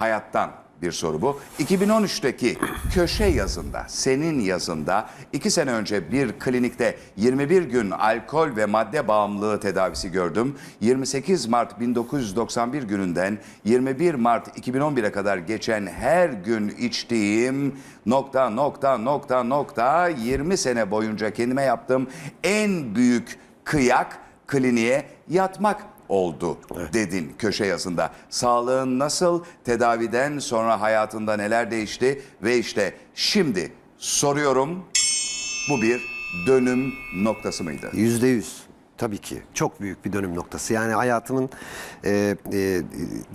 hayattan bir soru bu. 2013'teki köşe yazında, senin yazında iki sene önce bir klinikte 21 gün alkol ve madde bağımlılığı tedavisi gördüm. 28 Mart 1991 gününden 21 Mart 2011'e kadar geçen her gün içtiğim nokta nokta nokta nokta 20 sene boyunca kendime yaptığım en büyük kıyak kliniğe yatmak oldu dedin köşe yazında. Sağlığın nasıl? Tedaviden sonra hayatında neler değişti? Ve işte şimdi soruyorum bu bir dönüm noktası mıydı? Yüzde yüz. Tabii ki. Çok büyük bir dönüm noktası. Yani hayatımın e, e,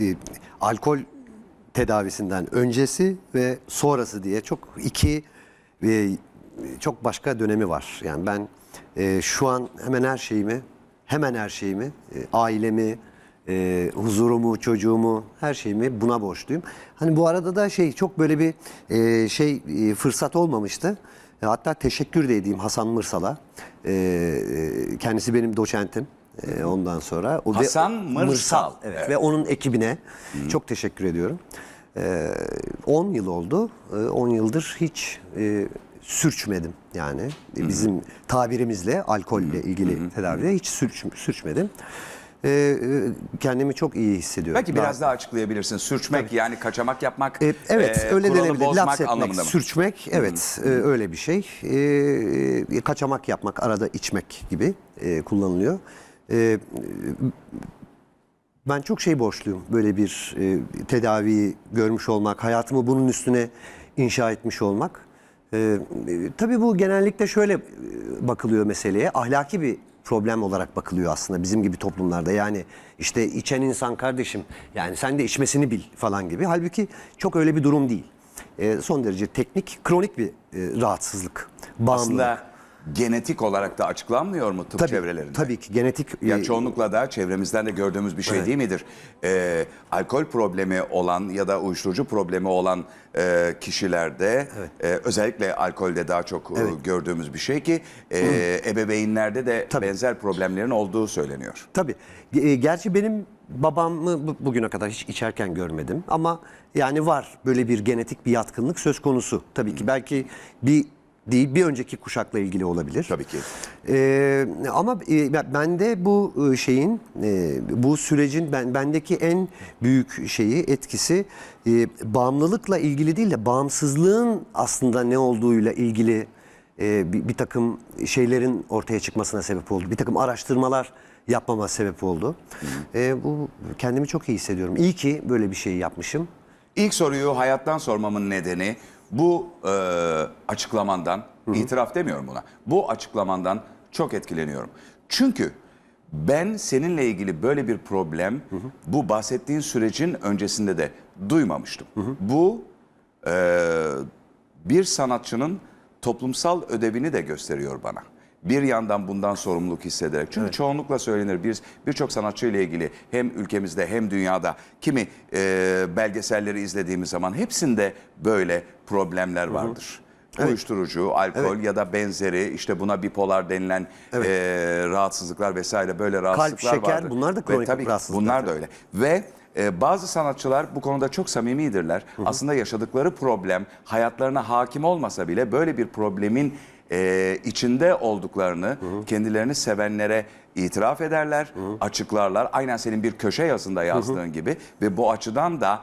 e, alkol tedavisinden öncesi ve sonrası diye çok iki e, çok başka dönemi var. Yani ben e, şu an hemen her şeyimi, hemen her şeyimi, e, ailemi, e, huzurumu, çocuğumu, her şeyimi buna borçluyum. Hani bu arada da şey çok böyle bir e, şey e, fırsat olmamıştı. E, Hatta teşekkür de edeyim Hasan Mırsal'a. E, e, kendisi benim doçentim. E, ondan sonra o ve- Hasan Mırsal. evet. Evet. ve onun ekibine çok teşekkür ediyorum. E, 10 yıl oldu. E, 10 yıldır hiç e, sürçmedim yani. Bizim tabirimizle alkolle ilgili tedavide hiç sürç, sürçmedim. E, e, kendimi çok iyi hissediyorum. Belki biraz daha açıklayabilirsin. Sürçmek yani kaçamak yapmak. E, evet e, öyle denebilir. Laps etmek, sürçmek evet e, öyle bir şey. E, e, kaçamak yapmak, arada içmek gibi e, kullanılıyor. E, ben çok şey borçluyum böyle bir e, tedaviyi görmüş olmak, hayatımı bunun üstüne inşa etmiş olmak. E, e, tabii bu genellikle şöyle e, bakılıyor meseleye, ahlaki bir problem olarak bakılıyor aslında bizim gibi toplumlarda. Yani işte içen insan kardeşim, yani sen de içmesini bil falan gibi. Halbuki çok öyle bir durum değil. E, son derece teknik, kronik bir e, rahatsızlık, bağımlılık. Aslında genetik olarak da açıklanmıyor mu tıp tabii, çevrelerinde? Tabii ki genetik... Ya e, çoğunlukla da çevremizden de gördüğümüz bir şey değil midir? Ee, alkol problemi olan ya da uyuşturucu problemi olan e, kişilerde e, özellikle alkolde daha çok e, gördüğümüz bir şey ki e, ebeveynlerde de benzer problemlerin olduğu söyleniyor. Tabii. E, gerçi benim babamı bu- bugüne kadar hiç içerken görmedim ama yani var böyle bir genetik bir yatkınlık söz konusu. Tabii ki belki bir değil bir önceki kuşakla ilgili olabilir. Tabii ki. Ee, ama e, ben- bende bu e, şeyin, e, bu sürecin ben bendeki en büyük şeyi etkisi e, bağımlılıkla ilgili değil de bağımsızlığın aslında ne olduğuyla ilgili e, bir, bir takım şeylerin ortaya çıkmasına sebep oldu. Bir takım araştırmalar yapmama sebep oldu. E, bu kendimi çok iyi hissediyorum. İyi ki böyle bir şey yapmışım. İlk soruyu hayattan sormamın nedeni bu e, açıklamandan, itiraf demiyorum buna, bu açıklamandan çok etkileniyorum. Çünkü ben seninle ilgili böyle bir problem bu bahsettiğin sürecin öncesinde de duymamıştım. Bu e, bir sanatçının toplumsal ödevini de gösteriyor bana. Bir yandan bundan sorumluluk hissederek. Çünkü çoğunlukla söylenir bir birçok sanatçı ile ilgili hem ülkemizde hem dünyada kimi e, belgeselleri izlediğimiz zaman hepsinde böyle problemler vardır. Uyuşturucu, alkol ya da benzeri işte buna bipolar denilen e, rahatsızlıklar vesaire böyle rahatsızlıklar şeker, vardır. bunlar da kronik tabii rahatsızlıklar. Bunlar da öyle. Ve e, bazı sanatçılar bu konuda çok samimidirler. Aslında yaşadıkları problem hayatlarına hakim olmasa bile böyle bir problemin e, içinde olduklarını kendilerini sevenlere itiraf ederler, açıklarlar. Aynen senin bir köşe yazında yazdığın gibi ve bu açıdan da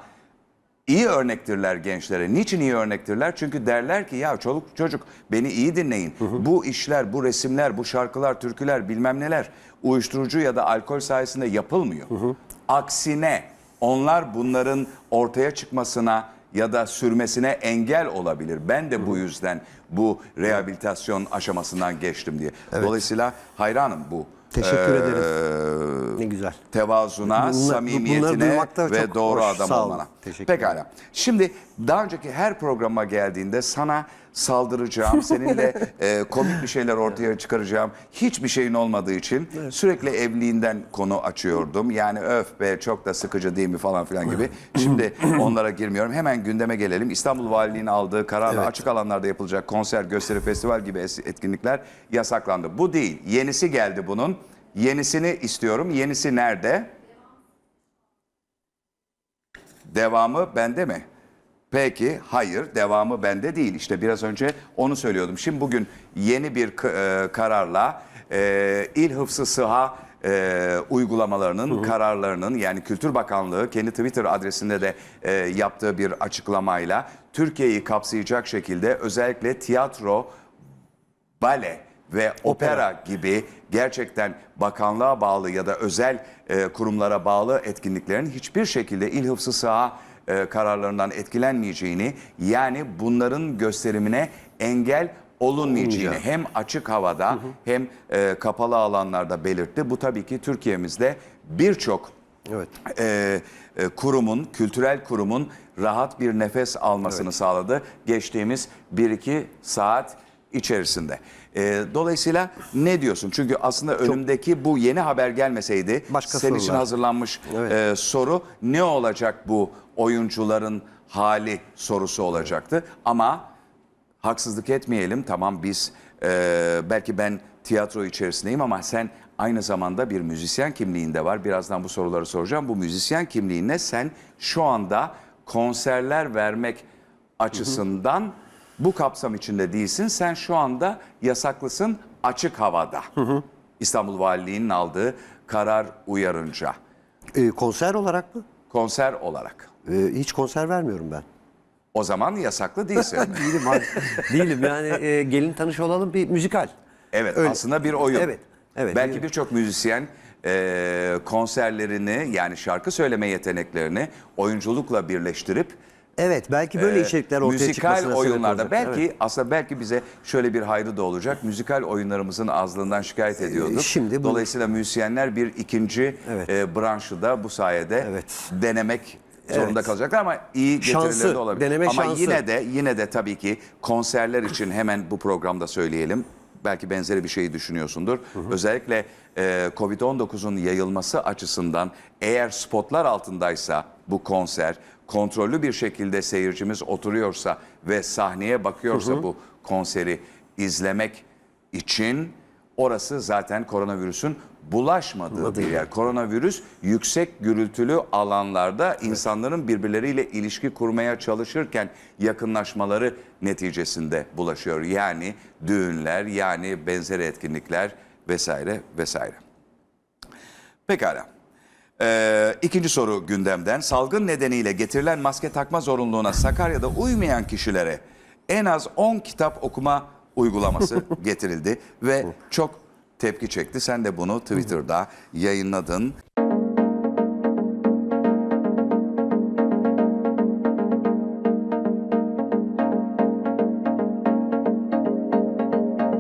iyi örnektirler gençlere. Niçin iyi örnektirler? Çünkü derler ki ya çoluk çocuk beni iyi dinleyin. Bu işler, bu resimler, bu şarkılar, türküler bilmem neler uyuşturucu ya da alkol sayesinde yapılmıyor. Aksine onlar bunların ortaya çıkmasına ya da sürmesine engel olabilir. Ben de bu yüzden bu rehabilitasyon aşamasından geçtim diye. Dolayısıyla hayranım bu. Teşekkür eee, ederim. Ne güzel. tevazuna, bunları samimiyetine duymak da ve çok doğru hoş. adam Sağ olun. olmana. Teşekkür Pekala. Şimdi daha önceki her programa geldiğinde sana saldıracağım, seninle e, komik bir şeyler ortaya çıkaracağım. Hiçbir şeyin olmadığı için sürekli evliliğinden konu açıyordum. Yani öf be çok da sıkıcı değil mi falan filan gibi. Şimdi onlara girmiyorum. Hemen gündeme gelelim. İstanbul Valiliği'nin aldığı kararla açık alanlarda yapılacak konser, gösteri, festival gibi es- etkinlikler yasaklandı. Bu değil. Yenisi geldi bunun. Yenisini istiyorum. Yenisi nerede? Devamı bende mi? Peki hayır devamı bende değil. İşte biraz önce onu söylüyordum. Şimdi bugün yeni bir e, kararla e, İl Hıfzı Sıha e, uygulamalarının kararlarının yani Kültür Bakanlığı kendi Twitter adresinde de e, yaptığı bir açıklamayla Türkiye'yi kapsayacak şekilde özellikle tiyatro, bale ve opera. gibi gerçekten bakanlığa bağlı ya da özel e, kurumlara bağlı etkinliklerin hiçbir şekilde İl Hıfzı Sıha e, kararlarından etkilenmeyeceğini yani bunların gösterimine engel olunmayacağını hem açık havada hem e, kapalı alanlarda belirtti. Bu tabii ki Türkiye'mizde birçok Evet. e, e, kurumun, kültürel kurumun rahat bir nefes almasını sağladı. Geçtiğimiz 1-2 saat içerisinde. E, dolayısıyla ne diyorsun? Çünkü aslında önümdeki bu yeni haber gelmeseydi Başka senin için sorular. hazırlanmış Evet. e, soru ne olacak bu oyuncuların hali sorusu olacaktı. Ama haksızlık etmeyelim. Tamam biz e, belki ben tiyatro içerisindeyim ama sen aynı zamanda bir müzisyen kimliğinde var. Birazdan bu soruları soracağım. Bu müzisyen kimliğine sen şu anda konserler vermek açısından bu kapsam içinde değilsin. Sen şu anda yasaklısın açık havada. İstanbul Valiliği'nin aldığı karar uyarınca. Ee, konser olarak mı? Konser olarak. Ee, hiç konser vermiyorum ben. O zaman yasaklı değilsin. Değilim abi. Değilim yani e, gelin tanış olalım bir müzikal. Evet Öyle. aslında bir oyun. Evet, evet. Belki Bir- birçok müzisyen e, konserlerini yani şarkı söyleme yeteneklerini oyunculukla birleştirip Evet belki böyle e, içerikler ortaya müzikal çıkmasına sebep oyunlarda olacak. belki Evet. aslında belki bize şöyle bir hayrı da olacak. Müzikal oyunlarımızın azlığından şikayet ediyorduk. E, şimdi bu- Dolayısıyla müzisyenler bir ikinci Evet. e, branşı da bu sayede Evet. denemek zorunda kalacaklar ama iyi getirileri Şansı, de olabilir. deneme ama şansı. yine de yine de tabii ki konserler için hemen bu programda söyleyelim. Belki benzeri bir şeyi düşünüyorsundur. Özellikle e, Covid-19'un yayılması açısından eğer spotlar altındaysa bu konser, kontrollü bir şekilde seyircimiz oturuyorsa ve sahneye bakıyorsa bu konseri izlemek için orası zaten koronavirüsün bulaşmadığı bir yer. Koronavirüs yüksek gürültülü alanlarda insanların birbirleriyle ilişki kurmaya çalışırken yakınlaşmaları neticesinde bulaşıyor. Yani düğünler, yani benzeri etkinlikler vesaire vesaire. Pekala. Ee, ikinci soru gündemden. Salgın nedeniyle getirilen maske takma zorunluluğuna Sakarya'da uymayan kişilere en az 10 kitap okuma uygulaması getirildi ve çok tepki çekti. Sen de bunu Twitter'da yayınladın.